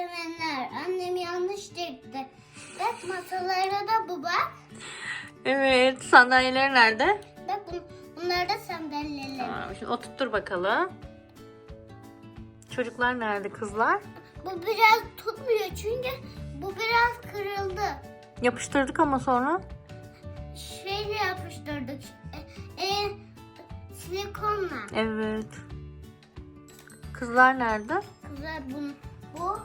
sevenler. Annem yanlış çekti. Bak masalara da bu bak. Evet sandalyeler nerede? Bak bun, bunlar da sandalyeler. Tamam şimdi oturttur bakalım. Çocuklar nerede kızlar? Bu biraz tutmuyor çünkü bu biraz kırıldı. Yapıştırdık ama sonra. Şeyle yapıştırdık. E, e, silikonla. Evet. Kızlar nerede? Kızlar bu, bu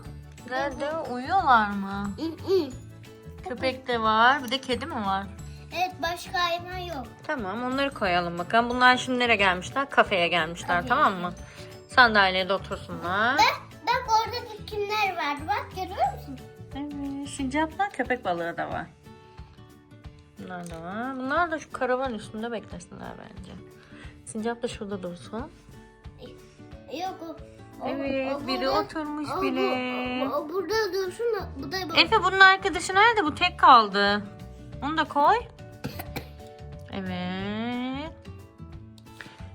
Nerede? Uyuyorlar mı? Köpek de var. Bir de kedi mi var? Evet başka hayvan yok. Tamam onları koyalım bakalım. Bunlar şimdi nereye gelmişler? Kafeye gelmişler Kafeye. tamam mı? Sandalyede otursunlar. Bak, bak orada kimler var. Bak görüyor musun? Evet, sincaplar köpek balığı da var. Bunlar da var. Bunlar da şu karavan üstünde beklesinler bence. Sincap da şurada dursun. Yok o. Evet, biri oturmuş bu- bile. O, o burada dursun. o- Bu da bu. Efe bunun arkadaşı nerede? Bu tek kaldı. Onu da koy. Evet.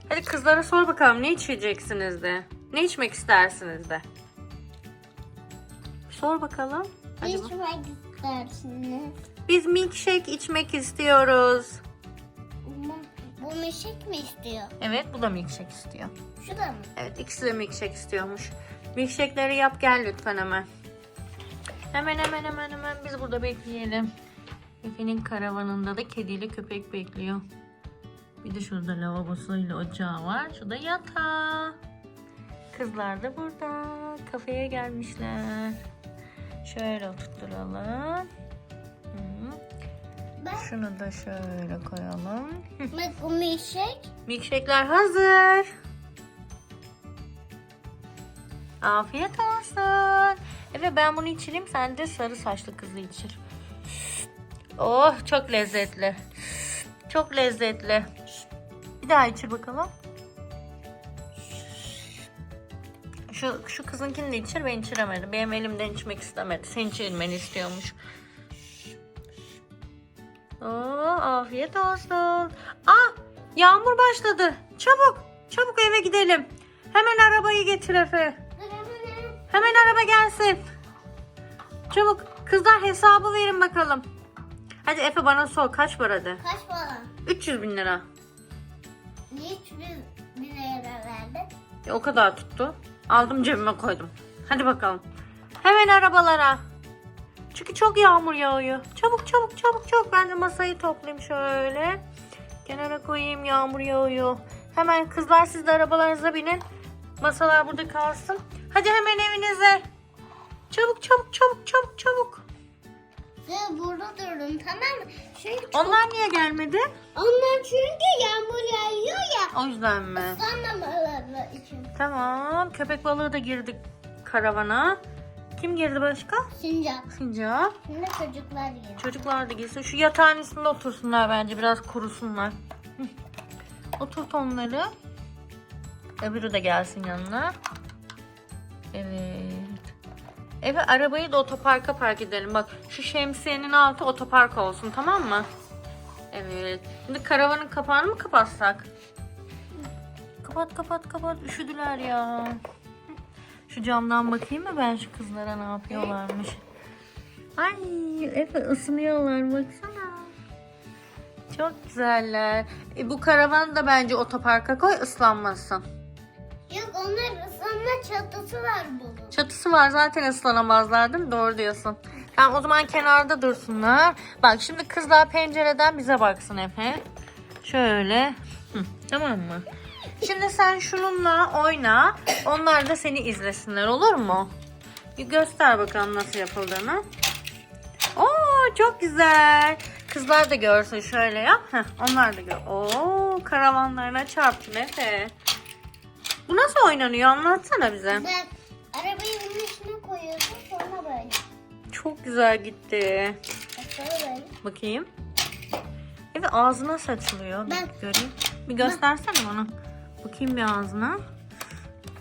Hadi kızlara sor bakalım ne içeceksiniz de? Ne içmek istersiniz de? Sor bakalım. Ne Hadi bak. içmek istersiniz? Biz milkshake içmek istiyoruz. Bu, mişik mi istiyor? Evet bu da milkshake istiyor. Şu da mı? Evet ikisi de milkshake istiyormuş. Milkshake'leri yap gel lütfen hemen. Hemen hemen hemen hemen biz burada bekleyelim. Efe'nin karavanında da kediyle köpek bekliyor. Bir de şurada lavabosuyla ocağı var. Şurada yatağı. Kızlar da burada. Kafeye gelmişler. Şöyle oturtturalım. Şunu da şöyle koyalım. bu mişik. Milkshake'ler hazır. Afiyet olsun. Evet ben bunu içireyim. Sen de sarı saçlı kızı içir. Oh çok lezzetli. Çok lezzetli. Bir daha içir bakalım. Şu, şu kızınkini de içir ben içiremedim. Benim elimden içmek istemedi. Sen içirmeni istiyormuş. Oo, afiyet olsun. Ah yağmur başladı. Çabuk çabuk eve gidelim. Hemen arabayı getir Efe. Hemen. Araba gelsin. Çabuk kızlar hesabı verin bakalım. Hadi Efe bana sor kaç para hadi. Kaç para? 300 bin lira. Niye 300 bin lira verdin? E, o kadar tuttu. Aldım cebime koydum. Hadi bakalım. Hemen arabalara. Çünkü çok yağmur yağıyor. Çabuk çabuk çabuk çabuk. Ben de masayı toplayayım şöyle. Kenara koyayım yağmur yağıyor. Hemen kızlar siz de arabalarınıza binin. Masalar burada kalsın. Hadi hemen evinize. Çabuk çabuk çabuk çabuk çabuk. Dur burada durdum tamam mı? Çünkü çok- Onlar niye gelmedi? Onlar çünkü yağmur yağıyor ya. O yüzden mi? Sanmamaları için. Tamam. Köpek balığı da girdik karavana. Kim girdi başka? Sincap. Sincap. Şimdi çocuklar yiyor. Çocuklar da gitsin. Şu yatağın üstünde otursunlar bence. Biraz kurusunlar. Oturt onları. Öbürü de gelsin yanına. Evet. Evet arabayı da otoparka park edelim. Bak şu şemsiyenin altı otopark olsun tamam mı? Evet. Şimdi karavanın kapağını mı kapatsak? Kapat kapat kapat. Üşüdüler ya. Şu camdan bakayım mı ben şu kızlara ne yapıyorlarmış. Ay Efe ısınıyorlar baksana. Çok güzeller. E, bu karavanı da bence otoparka koy ıslanmasın. Yok onlar ıslanma çatısı var bunun. Çatısı var zaten ıslanamazlar değil mi? Doğru diyorsun. Tamam o zaman kenarda dursunlar. Bak şimdi kızlar pencereden bize baksın Efe. Şöyle. Hı, tamam mı? Şimdi sen şununla oyna. Onlar da seni izlesinler olur mu? Bir göster bakalım nasıl yapıldığını. Oo çok güzel. Kızlar da görsün şöyle yap. Heh, onlar da gör. Oo karavanlarına çarptın Efe. Bu nasıl oynanıyor anlatsana bize. Bak arabayı bunun içine koyuyorsun sonra böyle. Çok güzel gitti. Böyle. Bakayım. Evet ağzına saçılıyor. Bir Bak. göreyim. Bir göstersene bana. Bakayım bir ağzına.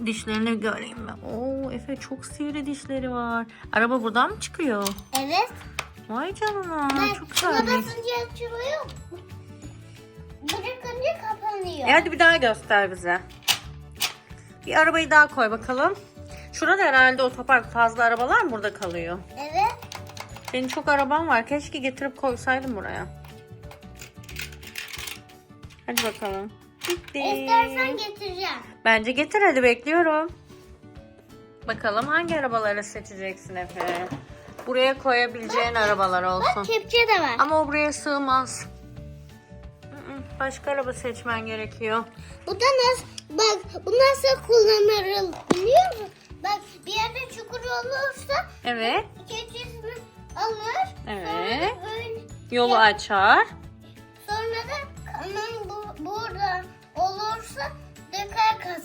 Dişlerini bir göreyim ben. Oo Efe çok sivri dişleri var. Araba buradan mı çıkıyor? Evet. Vay canına. Bak çok şuna güzelmiş. basınca açılıyor. Bırakınca kapanıyor. E hadi bir daha göster bize. Bir arabayı daha koy bakalım. Şurada herhalde otopark fazla arabalar mı burada kalıyor? Evet. Benim çok arabam var. Keşke getirip koysaydım buraya. Hadi bakalım. Bitti. İstersen getireceğim. Bence getir hadi bekliyorum. Bakalım hangi arabaları seçeceksin Efe? Buraya koyabileceğin arabalar olsun. Bak kepçe de var. Ama o buraya sığmaz. Başka araba seçmen gerekiyor. Bu da nasıl, bak bu nasıl kullanılır biliyor musun? Bak bir yerde çukur olursa Evet. kepçesini alır. Evet. Yolu açar.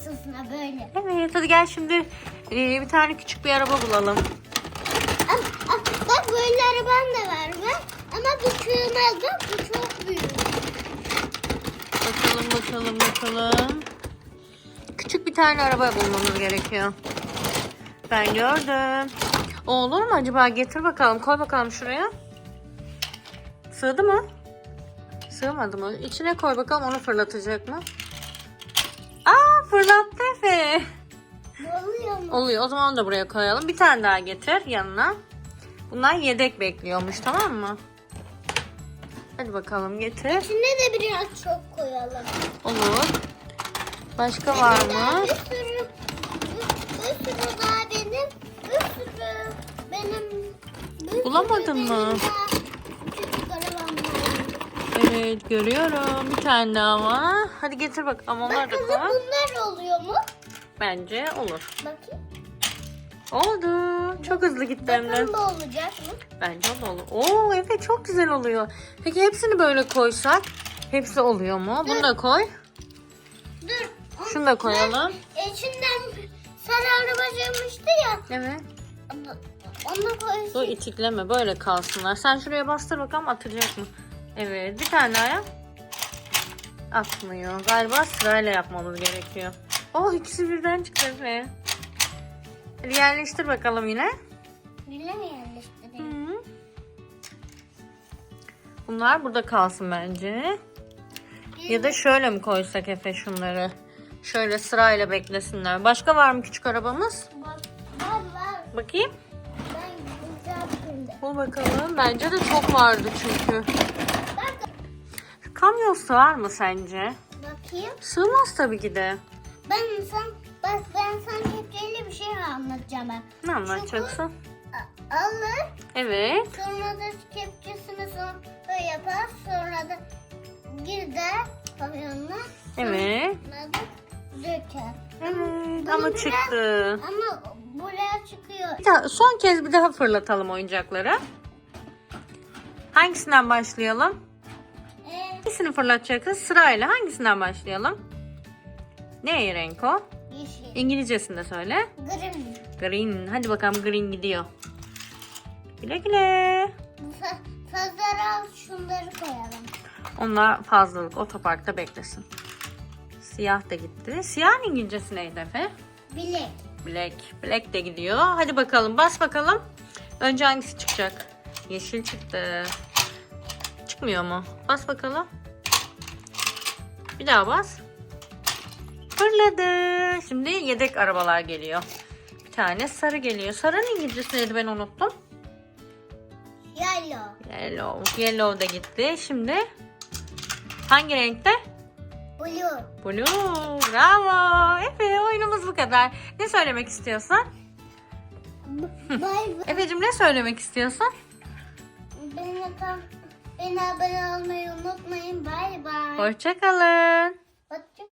Döker kasasına böyle. Evet hadi gel şimdi e, bir tane küçük bir araba bulalım. Am- am- Bak böyle araban da var bak. Ama bu sığmaz bak bu çok büyük. Bakalım bakalım bakalım. Küçük bir tane araba bulmamız gerekiyor. Ben gördüm. O olur mu acaba? Getir bakalım. Koy bakalım şuraya. Sığdı mı? Sığmadı mı? İçine koy bakalım onu fırlatacak mı? Aa fırlattı Efe. Oluyor mu? Oluyor. O zaman onu da buraya koyalım. Bir tane daha getir yanına. Bunlar yedek bekliyormuş tamam mı? Hadi bakalım getir. İçine de biraz çok koyalım. Olur. Başka var mı? Bir sürü, bir, bir sürü daha benim, bir sürü benim. bir sürü Bulamadın benim mı? daha arabam var. Evet görüyorum. Bir tane daha var. Hadi getir bakalım onlar da Bakalım bunlar oluyor mu? Bence olur. Bakayım. Oldu. Çok hızlı gitti hem de. Bakalım bu olacak mı? Bence o da olur. Oo evet çok güzel oluyor. Peki hepsini böyle koysak hepsi oluyor mu? Bunu da koy. Dur. Şunu da koyalım. Ben içinden sarı araba çıkmıştı ya. Evet. Onu- Onu koy. Dur itikleme böyle kalsınlar. Sen şuraya bastır bakalım atacak mı? Evet bir tane daha yap. Atmıyor. Galiba sırayla yapmamız gerekiyor. Oh ikisi birden çıktı Efe. Hadi yerleştir bakalım yine. Bile mi yerleştireyim? Hı. Bunlar burada kalsın bence. Ya da şöyle mi koysak Efe şunları? Şöyle sırayla beklesinler. Başka var mı küçük arabamız? Bak, var var. Bakayım. Ben. Bul bakalım. Bence de çok vardı çünkü. Kamyon sığar mı sence? bakayım. Sığmaz tabii ki de. Ben sen bak ben sana kepçeyle bir şey anlatacağım ben. Ne anlatacaksın? Alır Evet. sonra da kepçesini sonra böyle yapar sonra da gider kamyonuna Evet. sonra da döker. Evet ama biraz- çıktı. Ama buraya çıkıyor. Bir daha, son kez bir daha fırlatalım oyuncakları. Hangisinden başlayalım? Hangisini fırlatacaksın? Sırayla hangisinden başlayalım? Ne renk o? yeşil. İngilizcesinde söyle. Green. Green. Hadi bakalım green gidiyor. Güle güle. Bu fa- fazla al şunları koyalım. Onlar fazlalık otoparkta beklesin. Siyah da gitti. Siyahın İngilizcesi neydi Efe? Bilek. Black. Black de gidiyor. Hadi bakalım bas bakalım. Önce hangisi çıkacak? Yeşil çıktı. Çıkmıyor mu? Bas bakalım. Bir daha bas. Fırladı. Şimdi yedek arabalar geliyor. Bir tane sarı geliyor. Sarının İngilizcesi neydi ben unuttum. Yellow. Yellow. Yellow da gitti. Şimdi hangi renkte? Blue. Blue. Bravo. Efe oyunumuz bu kadar. Ne söylemek istiyorsun? Efe'cim ne söylemek istiyorsun? Kan- beni abone olmayı unutmayın. Bay bay. Hoşçakalın. Hoşça